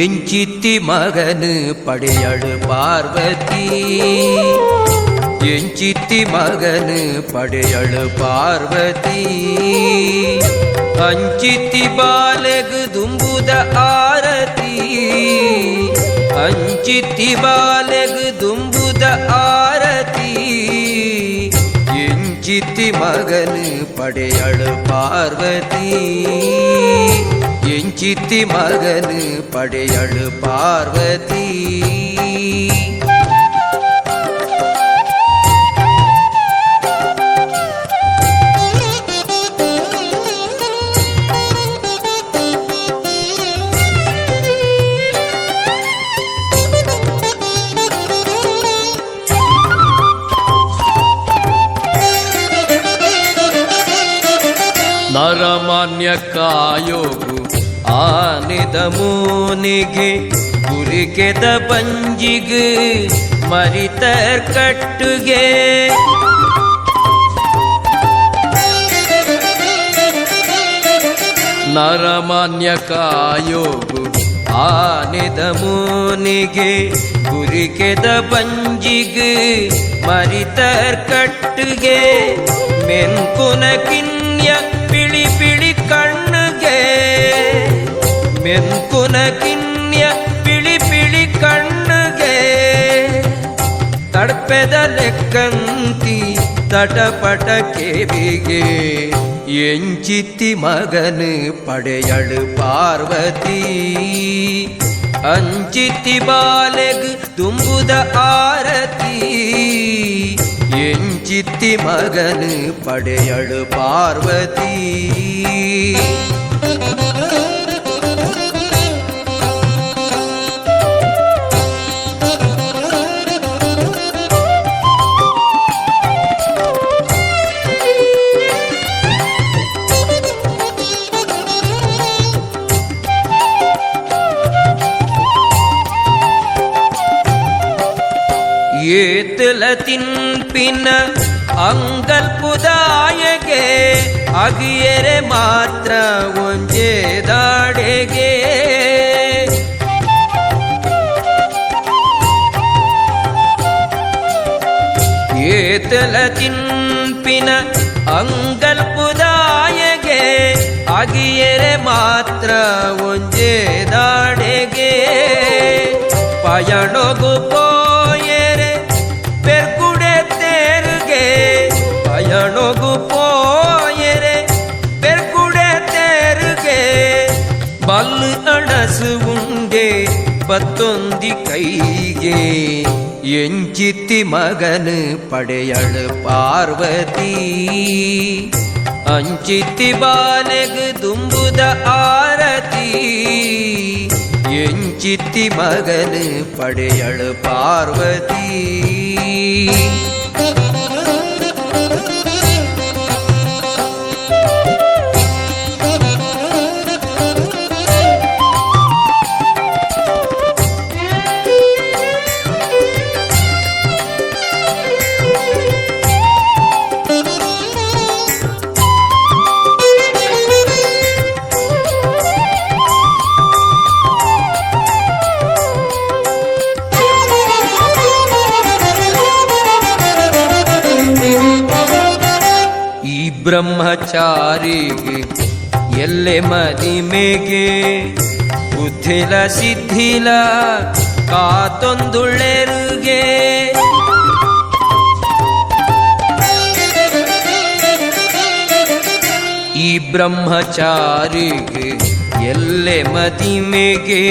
எஞ்சித்தி மகனு படையழு பார்வதி. எஞ்சித்தி மகனு படையழு பார்வதி. அஞ்சித்தி பாலகு தும்புத ஆரதி. அஞ்சித்தி பாலகு தும்புத ஆரதி. எஞ்சித்தி மகனு படையழு பார்வதி. என் சித்தி மகனு படையழு பார்வதி. ನರಮಾನ್ಯ ಕಾಯೋಗು ಆನಿದ ಮೂನಿಗೆ ಗುರಿಕೆದ ಪಂಜಿಗೆ ಮರಿತರ್ ಕಟ್ಟುಗೆ. ನರಮಾನ್ಯ ಕಾಯೋಗು ಆನಿದ ಮೂನಿಗೆ ಗುರಿಕೆದ ಪಂಜಿಗೆ ಮರಿತರ್ ಕಟ್ಟುಗೆ. ಮೆನ್ಕುನ ಕಿನ್ಯ ಕಂತಿ தடபடகேவியே எஞ்சித்தி மகனு படையழு பார்வதி. அஞ்சித்தி பாலகு தும்புத ஆரதி. எஞ்சித்தி மகனு படையழு பார்வதி. ಪಾರ್ವತಿ ಏತಲ ತಿನ್ಪಿನ ಅಂಗಲ್ಪುದಾಯಗೆ ಅಗಿಯರೆ ಮಾತ್ರ ಒಂಜೇ ದಾಡೆಗೆ ಏತಲ ತಿನ್ಪಿನ ಅಂಗಲ್ಪುದಾಯಗೆ ಅಗಿಯರೆ ಮಾತ್ರ ಒಂಜೇ ದಾಡೆಗೆ ಪಯಣೊಗು ಪೋಯರೆ ಕೈಗೆ ಎಂಚಿತ್ತಿ ಮಗನು ಪಡೆಯಳು ಪಾರ್ವತಿ ಅಂಚಿತ್ತಿ ಬಾಲೆಗು ದುಂಬುದ ಆರತಿ ಎಂಚಿತ್ತಿ ಮಗನು ಪಡೆಯಳು ಪಾರ್ವತಿ ಬ್ರಹ್ಮಚಾರಿಗೆ, ಎಲ್ಲೆ ಮದಿಮೆಗೆ ಬುದ್ಧಿಲ ಸಿದ್ಧಿಲ ಕಾತೊಂದುಳ್ಳೆರುಗೆ. ಈ ಬ್ರಹ್ಮಚಾರಿಗೆ, ಎಲ್ಲೆ ಮದಿಮೆಗೆ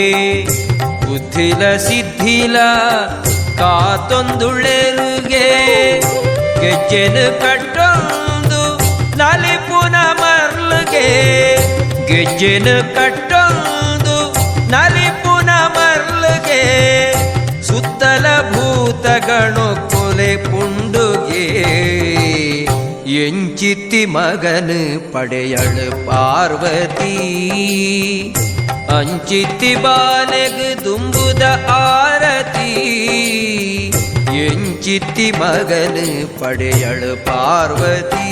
ಬುದ್ಧಿಲ ಸಿದ್ಧಿಲ ಕಾತೊಂದುಳ್ಳೆರುಗೆ. ಗೆಜ್ಜೆನು ಕಟ್ಟೊಂದು ನಲಿಪುನ ಮರ್ಲುಗೆ ಗೆಜ್ಜೆನು ಕಟ್ಟೊಂದು ನಲಿಪುನ ಮರ್ಲುಗೆ ಸುತ್ತಲ ಭೂತಗಣು ಕೊಲೆ ಪುಂಡುಗೆ ಎಂಚಿತ್ತಿ ಮಗನು ಪಡೆಯಳು ಪಾರ್ವತಿ ಅಂಚಿತ್ತಿ ಬಾಲೆಗು ದುಂಬುದ ಆರತಿ சித்தி மகனு படையழு பார்வதி.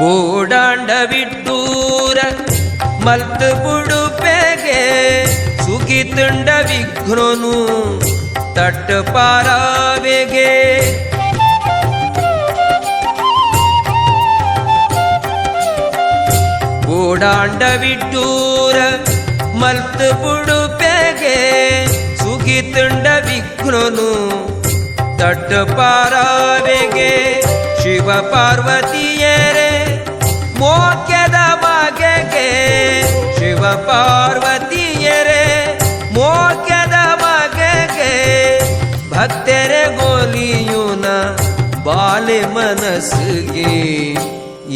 பூடாண்ட விட்டு ವಿಡ್ಡೂರ ಮಲ್ತು ಬುಡುಪೆಗೆ ಸುಗಿತುಂಡ ವಿಘ್ನನು ತಟ್ಟು ಪಾರಾವೆಗೆ. ಓಡಾಂಡ ವಿಡ್ಡೂರ ಮಲ್ತು ಬುಡುಪೆಗೆ ಸುಗಿತುಂಡ ವಿಘ್ನನು ತಟ್ಟು ಪಾರಾವೆಗೆ. ಶಿವ ಪಾರ್ವತಿಯರೇ ಮೋ ಶಿವ ಪಾರ್ವತಿಯರೇ ಮೋಕ್ಯದ ಬಗೆಗೆ ಭಕ್ತರೆ ಗೋಲಿಯುನ ಬಾಲೆ ಮನಸ್ಸಿಗೆ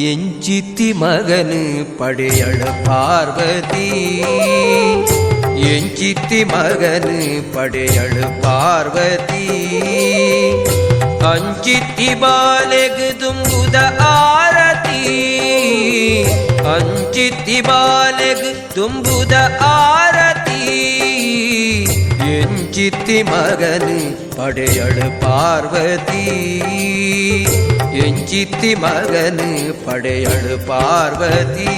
ಎಂಚಿತಿ ಮಗನು ಪಡೆಯಳ ಪಾರ್ವತಿ ಎಂಚಿತಿ ಮಗನು ಪಡೆಯಳ ಪಾರ್ವತಿ ಅಂಚಿತಿ ಬಾಲೆಗ್ ತುಂಬುದ ಆರತಿ ಅಂಚಿತಿ ಬಾಲೆಗ್ ತುಂಬುದ ಆರತಿ ಎಂಚಿತಿ ಮಗನು ಪಡೆಯಳ ಪಾರ್ವತಿ ಎಂಚಿತಿ ಮಗನು ಪಡೆಯಳ ಪಾರ್ವತಿ